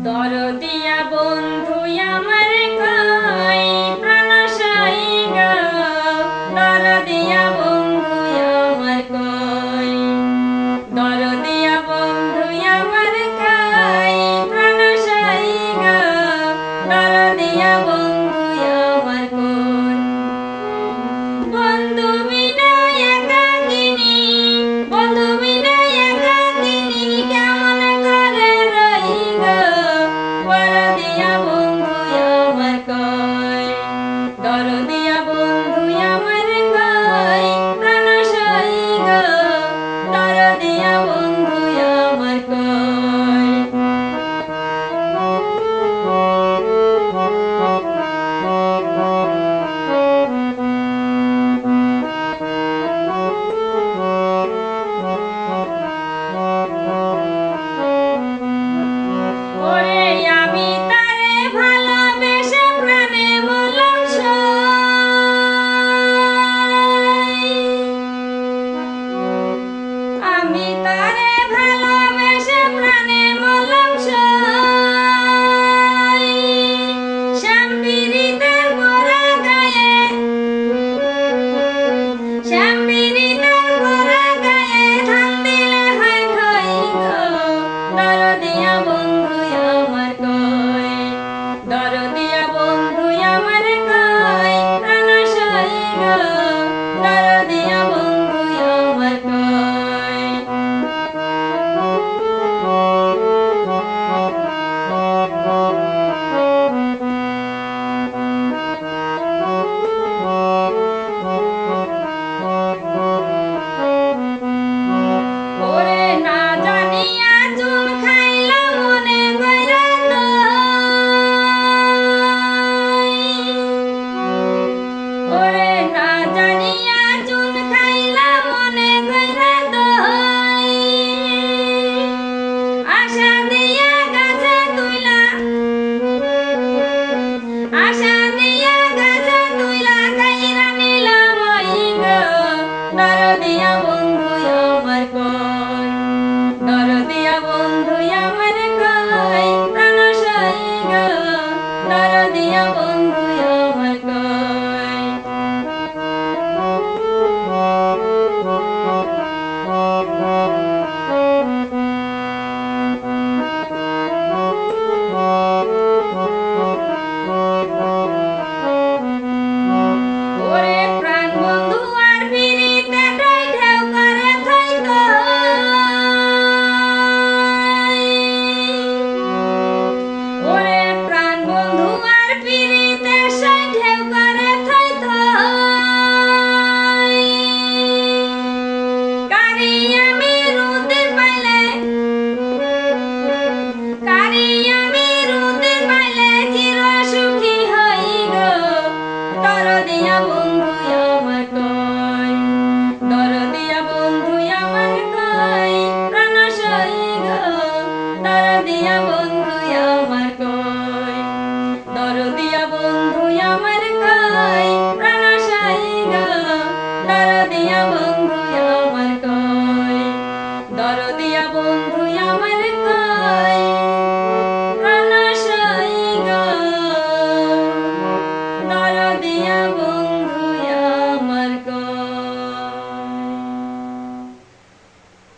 দরদিয়া বন্ধু আমার খাই প্রাণাশাই গা দরদিয়া বন্ধু আমার কই দরদিয়া বন্ধু আমার খাই প্রাণাশাই গা দরদিয়া বন্ধু আমার কই বন্ধু Diamond. ওরে না জানিয়া দিয়া বন্ধু আমার কাই হানা সাইগা দরদিয়া বন্ধু